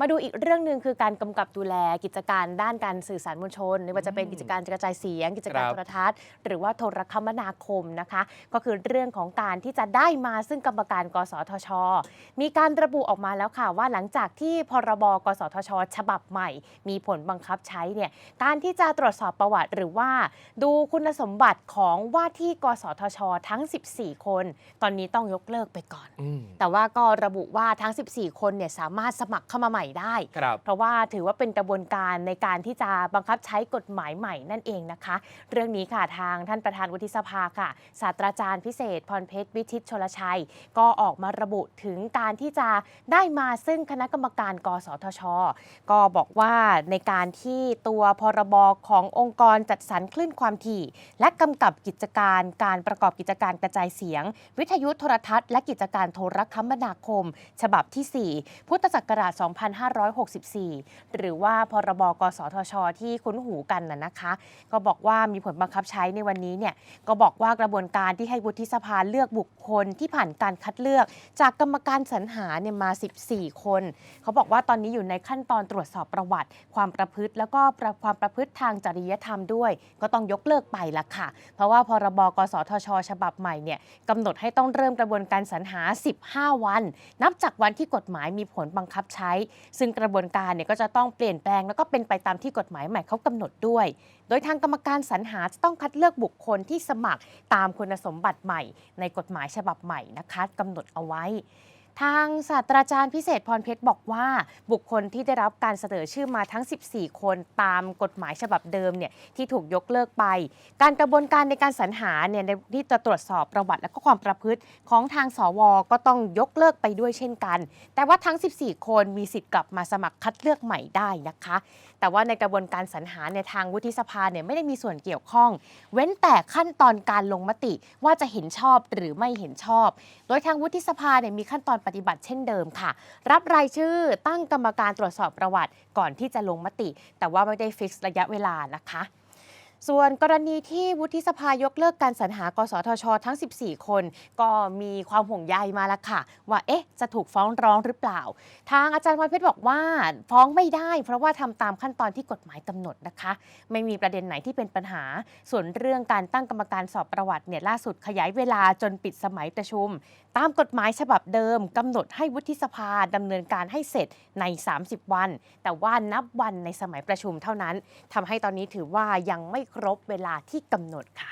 มาดูอีกเรื่องหนึ่งคือการกำกับดูแลกิจการด้านการสื่อสารมวลชนไม่ว่าจะเป็นอืมกิจการกระจายเสียง กิจการครับโทรทัศน์ หรือว่าโทรคมนาคมนะคะ ก็คือเรื่องของการที่จะได้มาซึ่งกรรมการ กสทช มีการระบุออกมาแล้วค่ะว่าหลังจากที่พรบกสทช ฉบับใหม่ มีผลบังคับใช้เนี่ยการที่จะตรวจสอบประวัติหรือว่า ดูคุณสมบัติของว่าที่กสทช ทั้ง 14 คน ตอนนี้ต้องยกเลิกไปก่อนอืมแต่ว่าก็ระบุว่าทั้ง 14 คนเนี่ยสามารถสมัครเข้ามาใหม่ได้ครับเพราะว่าถือว่าเป็นกระบวนการในการที่จะบังคับใช้กฎหมายใหม่นั่นเองนะคะ เรื่องนี้ค่ะทางท่านประธานวุฒิสภาค่ะศาสตราจารย์พิเศษ พรเพชรวิทิตชลชัย ก็ออกมาระบุถึงการที่จะได้มาซึ่งคณะกรรมการ กสทช ก็บอกว่าในการที่ตัวพรบขององค์กรจัดสรรคลื่นความถี่ และกำกับกิจการการประกอบกิจการกระจายเสียง วิทยุโทรทัศน์และกิจการโทรคมนาคม ฉบับที่ 4 พุทธศักราช2564 หรือว่าพรบกสทช ที่คุ้นหูกันน่ะนะคะ ก็บอกว่ามีผลบังคับใช้ในวันนี้เนี่ยก็บอกว่ากระบวนการที่ให้วุฒิสภาเลือกบุคคลที่ผ่านการคัดเลือก จากกรรมการสรรหาเนี่ยมา 14 คน เขาบอกว่าตอนนี้อยู่ในขั้นตอนตรวจสอบประวัติ ความประพฤติ แล้วก็ความประพฤติทางจริยธรรมด้วย ก็ต้องยกเลิกไปละค่ะ เพราะว่าพรบกสทช ฉบับใหม่เนี่ยกำหนดให้ต้องเริ่มกระบวนการสรรหา 15 วัน นับจากวันที่กฎหมายมีผลบังคับใช้ซึ่งกระบวนการเนี่ยก็จะต้องเปลี่ยนแปลง แล้วก็เป็นไปตามที่กฎหมายใหม่เขากำหนดด้วย โดยทางกรรมการสรรหาจะต้องคัดเลือกบุคคลที่สมัครตามคุณสมบัติใหม่ ในกฎหมายฉบับใหม่นะคะกำหนดเอาไว้ ทางศาสตราจารย์พิเศษพรเพชรบอกว่า บุคคลที่ได้รับการเสนอชื่อมาทั้ง 14 คนตามกฎหมายฉบับเดิมเนี่ยที่ถูกยกเลิกไป การกระบวนการในการสรรหาเนี่ยที่จะตรวจสอบประวัติและก็ความประพฤติของทางสวก็ต้องยกเลิกไปด้วยเช่นกัน แต่ว่าทั้ง 14 คนมีสิทธิ์กลับมาสมัครคัดเลือกใหม่ได้นะคะ แต่ว่าในกระบวนการสรรหาในยทางวุฒิสภาเนี่ยไม่ได้มีส่วนเกี่ยวข้อง เว้นแต่ขั้นตอนการลงมติว่าจะเห็นชอบหรือไม่เห็นชอบ โดยทางวุฒิสภาเนี่ยมีขั้นตอนปฏิบัติเช่นเดิมค่ะ รับรายชื่อตั้งกรรมการตรวจสอบประวัติก่อนที่จะลงมติ แต่ว่าไม่ได้ฟิกระยะเวลานะคะ ส่วนกรณีที่วุฒิสภายกเลิกการสรรหากสทช ทั้ง 14 คน ก็มีความห่วงใยมาแล้วค่ะ ว่าเอ๊ะจะถูกฟ้องร้องหรือเปล่า ทางอาจารย์วันเพชรบอกว่า ฟ้องไม่ได้ เพราะว่าทำตามขั้นตอนที่กฎหมายกำหนดนะคะ ไม่มีประเด็นไหนที่เป็นปัญหา ส่วนเรื่องการตั้งกรรมการสอบประวัติเนี่ยล่าสุดขยายเวลาจนปิดสมัยประชุม ตามกฎหมายฉบับเดิมกำหนดให้วุฒิสภาดำเนินการให้เสร็จใน 30 วัน แต่ว่านับวันในสมัยประชุมเท่านั้นทำให้ตอนนี้ถือว่ายังไม่ครบเวลาที่กำหนดค่ะ